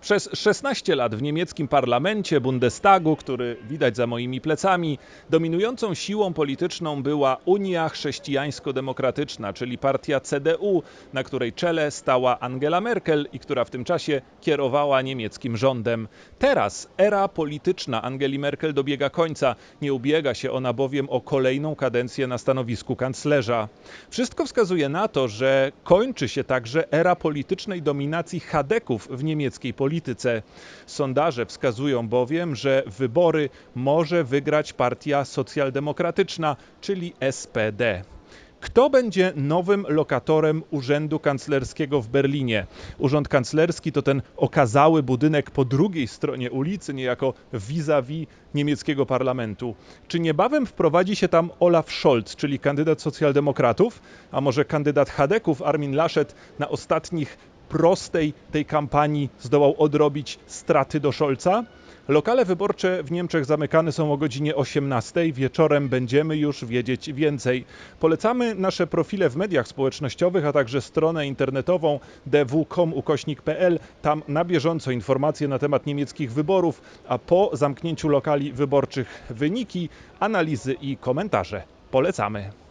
Przez 16 lat w niemieckim parlamencie, Bundestagu, który widać za moimi plecami, dominującą siłą polityczną była Unia Chrześcijańsko-Demokratyczna, czyli partia CDU, na której czele stała Angela Merkel i która w tym czasie kierowała niemieckim rządem. Teraz era polityczna Angeli Merkel dobiega końca. Nie ubiega się ona bowiem o kolejną kadencję na stanowisku kanclerza. Wszystko wskazuje na to, że kończy się także era politycznej dominacji Chadeków w niemieckiej polityce polityce. Sondaże wskazują bowiem, że wybory może wygrać partia socjaldemokratyczna, czyli SPD. Kto będzie nowym lokatorem Urzędu Kanclerskiego w Berlinie? Urząd Kanclerski to ten okazały budynek po drugiej stronie ulicy, niejako vis-a-vis niemieckiego parlamentu. Czy niebawem wprowadzi się tam Olaf Scholz, czyli kandydat socjaldemokratów, a może kandydat Hadeków Armin Laschet na ostatnich prostej tej kampanii zdołał odrobić straty do Scholza. Lokale wyborcze w Niemczech zamykane są o godzinie 18. Wieczorem będziemy już wiedzieć więcej. Polecamy nasze profile w mediach społecznościowych, a także stronę internetową dw.com ukośnik.pl. Tam na bieżąco informacje na temat niemieckich wyborów, a po zamknięciu lokali wyborczych wyniki, analizy i komentarze. Polecamy.